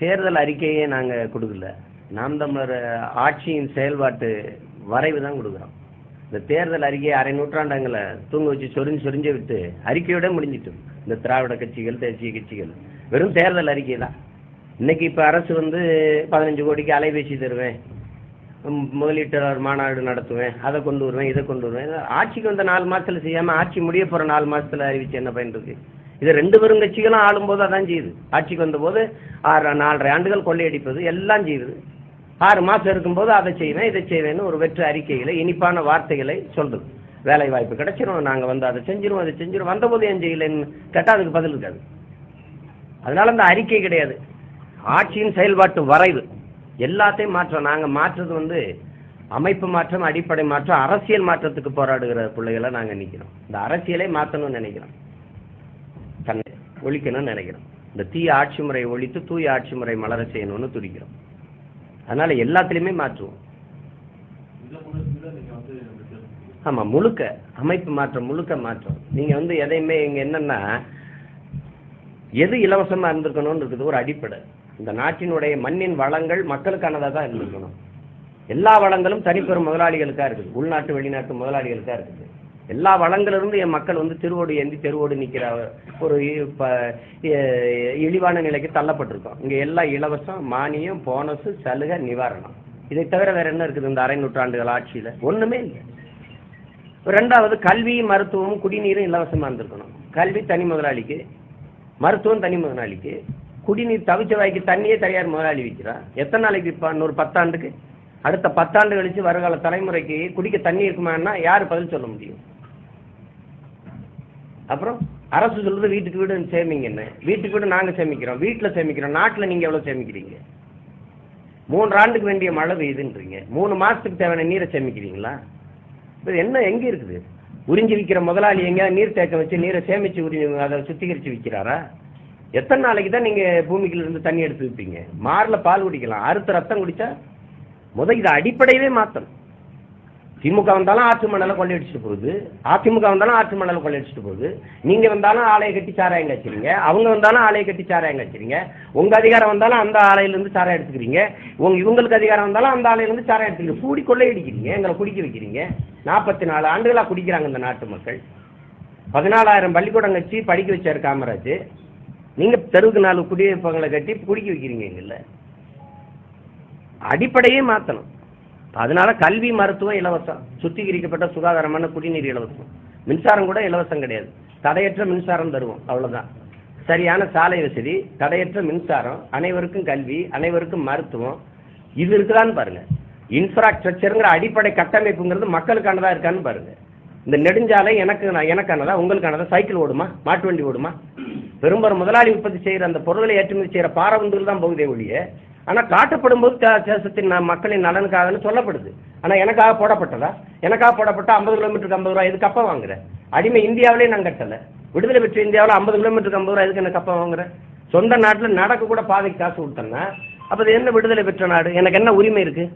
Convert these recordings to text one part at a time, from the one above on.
தேர்தல் அறிக்கையே நாங்கள் கொடுக்கல. நாம் தமிழர் ஆட்சியின் செயல்பாட்டு வரைவு தான் கொடுக்குறோம். இந்த தேர்தல் அறிக்கையை அரை நூற்றாண்டங்களை தூங்க வச்சு சொரிஞ்சு சொரிஞ்சு விட்டு அறிக்கையோட முடிஞ்சிட்டு இந்த திராவிட கட்சிகள் தேசிய கட்சிகள் வெறும் தேர்தல் அறிக்கை தான். இன்னைக்கு இப்போ அரசு வந்து பதினஞ்சு கோடிக்கு அலைபேசி தருவேன். முதலீட்டாளர் மாநாடு நடத்துவேன். அதை கொண்டு வருவேன் இதை கொண்டு வருவேன். ஆட்சிக்கு வந்த நாலு மாதத்தில் செய்யாமல் ஆட்சி முடிய போகிற நாலு மாசத்துல அறிவிச்சு என்ன பயன் இருக்குது இது ரெண்டு பெரும் கட்சிகளும் ஆளும்போது அதான் செய்யுது. ஆட்சிக்கு வந்தபோது ஆறு நாலரை ஆண்டுகள் கொள்ளையடிப்பது எல்லாம் செய்யுது. ஆறு மாதம் இருக்கும்போது அதை செய்வேன் இதை செய்வேன்னு ஒரு வெற்று அறிக்கைகளை இனிப்பான வார்த்தைகளை சொல்றது. வேலை வாய்ப்பு கிடைச்சிரும் நாங்கள் வந்து அதை செஞ்சிருவோம் அதை செஞ்சிரும் வந்தபோது ஏன் செய்யலைன்னு கேட்டால் அதுக்கு பதில் இருக்காது. அதனால அந்த அறிக்கை கிடையாது. ஆட்சியின் செயல்பாட்டு வரைவு எல்லாத்தையும் மாற்றம் நாங்கள் மாற்றுறது வந்து அமைப்பு மாற்றம் அடிப்படை மாற்றம் அரசியல் மாற்றத்துக்கு போராடுகிற பிள்ளைகளை நாங்கள் நிற்கிறோம் இந்த அரசியலை மாற்றணும்னு நினைக்கிறோம். ஒழிக்கணும்னு நினைக்கிறோம். இந்த தீய ஆட்சி முறையை ஒழித்து தூய ஆட்சி முறை மலர செய்யணும்னு துடிக்கிறோம். அதனால எல்லாத்துலேயுமே மாற்றுவோம். ஆமாம் முழுக்க அமைப்பு மாற்றம் முழுக்க மாற்றம். நீங்கள் வந்து எதையுமே இங்கே என்னன்னா எது இலவசமாக இருந்திருக்கணும்னு இருக்குது ஒரு அடிப்படை. இந்த நாட்டினுடைய மண்ணின் வளங்கள் மக்களுக்கானதாக தான் இருந்திருக்கணும். எல்லா வளங்களும் தனிப்பெரும் முதலாளிகளுக்காக இருக்குது. உள்நாட்டு வெளிநாட்டு முதலாளிகளுக்காக இருக்குது. எல்லா வளங்களிலிருந்து என் மக்கள் வந்து திருவோடு ஏந்தி தெருவோடு நிற்கிற ஒரு இப்போ இழிவான நிலைக்கு தள்ளப்பட்டிருக்கோம். இங்கே எல்லாம் இலவசம் மானியம் போனஸு சலுகை நிவாரணம். இதை தவிர வேற என்ன இருக்குது இந்த அரை நூற்றாண்டுகள் ஆட்சியில்? ஒன்றுமே இல்லை. ரெண்டாவது கல்வி மருத்துவம் குடிநீரும் இலவசமாக இருந்திருக்கணும். கல்வி தனி முதலாளிக்கு மருத்துவம் தனி முதலாளிக்கு குடிநீர் தவிச்ச வாய்க்கு தண்ணியே தனியார் முதலாளி விற்கிறான் எத்தனை நாளைக்கு இப்போ இன்னொரு பத்தாண்டுக்கு. அடுத்த பத்தாண்டு கழிச்சு வருகால தலைமுறைக்கு குடிக்க தண்ணி இருக்குமான்னா யார் பதில் சொல்ல முடியும்? அப்புறம் அரசு சொல்றது வீட்டுக்கு வீடு சேமிங்கன்னு வீட்டுக்கு வீடு நாங்கள் சேமிக்கிறோம். வீட்டில் சேமிக்கிறோம். நாட்டில் நீங்கள் எவ்வளோ சேமிக்கிறீங்க? மூன்று ஆண்டுக்கு வேண்டிய மழை பெய்யுதுன்றீங்க. மூணு மாதத்துக்கு தேவையான நீரை சேமிக்கிறீங்களா? இது என்ன எங்கே இருக்குது? உறிஞ்சி விற்கிற முதலாளி எங்கேயாவது நீர் தேக்கம் வச்சு நீரை சேமித்து உறிஞ்சி அதை சுத்திகரித்து விற்கிறாரா எத்தனை நாளைக்கு தான் நீங்கள் பூமிக்கிலிருந்து தண்ணி எடுத்து விற்பீங்க மாரில் பால் குடிக்கலாம். அறுத்த ரத்தம் குடித்தா முத இதை அடிப்படையவே மாத்தணும். திமுக வந்தாலும் ஆற்று மணலை கொள்ளையடிச்சிட்டு போகுது. அதிமுக வந்தாலும் ஆற்று மணலை கொள்ளையடிச்சிட்டு போகுது. நீங்க வந்தாலும் ஆலையை கட்டி சாராயம் காய்ச்சிறீங்க அவங்க வந்தாலும் ஆலையை கட்டி சாராயம் காய்ச்சிறீங்க உங்க அதிகாரம் வந்தாலும் அந்த ஆலையிலேருந்து சாராயம் எடுத்துக்கிறீங்க. உங்க இவங்களுக்கு அதிகாரம் வந்தாலும் அந்த ஆலையிலேருந்து சாராயம் எடுத்துக்கிறீங்க. கூடி கொள்ளையடிக்கிறீங்க. எங்களை குடிக்க வைக்கிறீங்க. நாற்பத்தி நாலு ஆண்டுகளாக குடிக்கிறாங்க இந்த நாட்டு மக்கள். பதினாலாயிரம் பள்ளிக்கூடம் கட்சி படிக்க வச்சார் காமராஜ். நீங்க தெருவுக்கு நாலு குடியிருப்பங்களை கட்டி குடிக்க வைக்கிறீங்க எங்களை அடிப்படையே மாத்தணும். அதனால கல்வி மருத்துவம் இலவசம். சுத்திகரிக்கப்பட்ட சுகாதாரமான குடிநீர் இலவசம். மின்சாரம் கூட இலவசம் கிடையாது. தடையற்ற மின்சாரம் தருவோம். அவ்வளோதான் சரியான சாலை வசதி தடையற்ற மின்சாரம் அனைவருக்கும் கல்வி அனைவருக்கும் மருத்துவம். இது இருக்குதான்னு பாருங்க. இன்ஃப்ராஸ்ட்ரக்சருங்கிற அடிப்படை கட்டமைப்புங்கிறது மக்களுக்கானதா இருக்கான்னு பாருங்க. இந்த நெடுஞ்சாலை எனக்கு நான் எனக்கானதா உங்களுக்கானதா? சைக்கிள் ஓடுமா? மாட்டு வண்டி ஓடுமா? பெரும்பாலும் முதலாளி உற்பத்தி செய்கிற அந்த பொருளை ஏற்றுமதி செய்கிற பாரவந்துகள் தான் போகுதே ஒழிய ஆனால் காட்டப்படும் போது தேசத்தின் மக்களின் நலனுக்காகன்னு சொல்லப்படுது. ஆனால் எனக்காக போடப்பட்டதா? எனக்காக போடப்பட்ட ஐம்பது கிலோமீட்டருக்கு ஐம்பது ரூபா எதுக்கு கப்பம் வாங்குறேன் அடிமை இந்தியாவிலே நான் கட்டலை. விடுதலை பெற்ற இந்தியாவில் ஐம்பது கிலோமீட்டருக்கு ஐம்பது ரூபாய் எதுக்கு என்ன கப்பம் வாங்குறேன் சொந்த நாட்டில் நடக்க கூட பாதைக்கு காசு கொடுத்தேன்னா அப்போ என்ன விடுதலை பெற்ற நாடு? எனக்கு என்ன உரிமை இருக்குது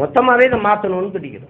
மொத்தமாகவே இதை மாற்றணும்னு துடிக்கிறோம்